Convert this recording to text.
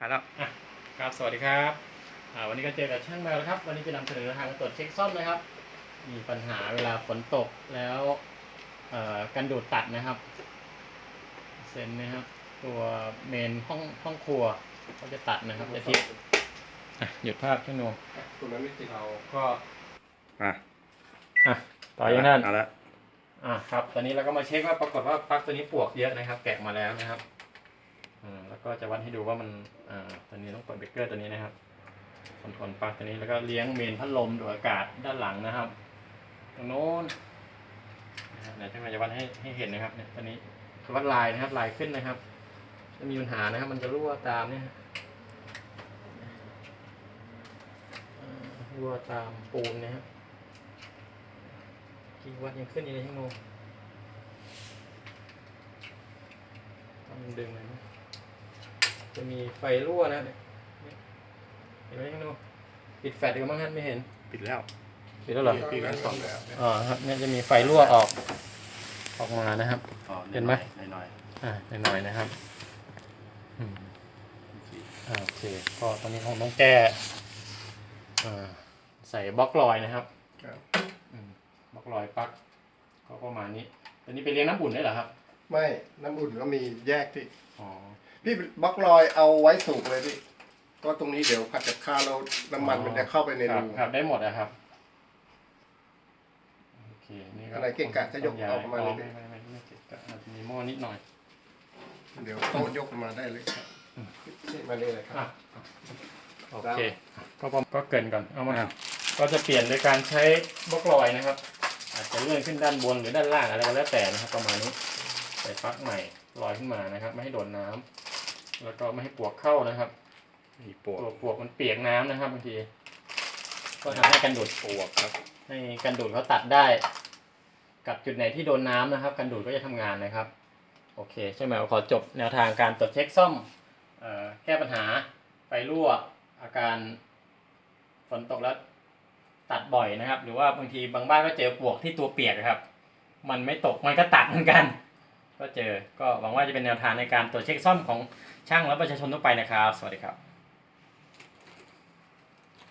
มาแล้วอะครับสวัสดีครับอ่าวันนี้ก็เจอกับช่างแมวแล้วครับ วันนี้จะนำเสนอทางตรวจเช็คซ่อมนะครับ มีปัญหาเวลาฝนตกแล้วเอ่อกันดูดตัดนะครับเซนนะครับ ตัวเมนห้องห้องครัวก็จะตัดนะครับจะทิศอะหยุดภาพช่างโนตรงนั้นไม่ติดเราก็อะอะต่อยังท่านเอาละ อะครับ ตอนนี้เราก็มาเช็คว่าปรากฏว่าปลั๊กตัวนี้ปลวกเยอะนะครับ แกะมาแล้วนะครับอ่า แล้วก็จะวัดให้ดูว่ามันอ่าตอนนี้ต้องเปิดเบรกเกอร์ตัวนี้นะครับคอนโทรลปลั๊กตัวนี้แล้วก็เลี้ยงเมนพัดลมดูดอากาศด้านหลังนะครับ ตรงโน้นนะครับเดี๋ยวจะมาจะวัดให้ให้เห็นนะครับเนี่ยตอนนี้คือวัดลายนะครับลายขึ้นนะครับจะมีปัญหานะครับ มันจะรั่วตามเนี่ยรั่วตามปูนนะครับกี่วัดยังขึ้นอยู่ในชั่วโมงต้องดึงเลยนะ จะมีไฟรั่วนะเนี่ยเห็นไหมชั่วโมงปิดแฟลชดีกว่ามั้งฮะไม่เห็นปิดแล้วปิดแล้วเหรอปีกันสองแล้วอ๋อครับเนี่ยจะมีไฟรั่วออก ออกมานะครับอ๋อเห็นไหมหน่อยอ่าหน่อยๆนะครับอืมๆอ่าโอเคก็ตอนนี้คงต้องแก้อ่าใส่บล็อกลอยนะครับครับอืมบล็อกลอยปลั๊กก็ประมาณนี้ตัวนี้ไปเลี้ยงน้ำอุ่นได้เหรอครับ ไม่น้ำอุ่นก็มีแยกที่อ๋อ พี่บล็อกลอยเอาไว้สูงเลยพี่ ก็ตรงนี้เดี๋ยวผัดกับข้าวแล้วน้ำมันมันจะเข้าไปในครับรู ครับได้หมดนะครับโอเคนี่ก็อะไรเกะกะก็ยกออกมาเลย ไม่ไม่ไม่ไม่เกะกะอาจจะมีหม้อนิดหน่อย เดี๋ยวโต๊ะยกมาได้เลยครับนี่มาเลยเลยคอะรับ โอเคก็ประก็เกรินก่อนเอามาอ้าว ก็จะเปลี่ยนโดยการใช้บล็อกลอยนะครับ อาจจะเลื่อนขึ้นด้านบนหรือด้านล่างอะไรก็แล้วแต่นะครับ ประมาณนี้ใส่ปลั๊กใหม่ลอยขึ้นมานะครับ ไม่ให้โดนน้ำ แล้วก็ไม่ให้ปลวกเข้านะครับมีปวกปลวกปลวกมันเปียกน้ำนะครับบางที ก็ทำให้กันดูดปวกครับ ให้กันดูดเขาตัดได้ กับจุดไหนที่โดนน้ำนะครับ กันดูดก็จะทำงานนะครับ โอเคใช่ไหมขอจบแนวทางการตรวจเช็คซ่อมเอ่อแก้ปัญหาไฟรั่วอาการฝนตกแล้วตัดบ่อยนะครับ หรือว่าบางทีบางบ้านก็เจอปลวกที่ตัวเปียกนะครับ มันไม่ตกมันก็ตัดเหมือนกัน ก็เจอก็หวังว่าจะเป็นแนวทางในการตรวจเช็คซ่อมของช่างและประชาชนทั่วไปนะครับ สวัสดีครับ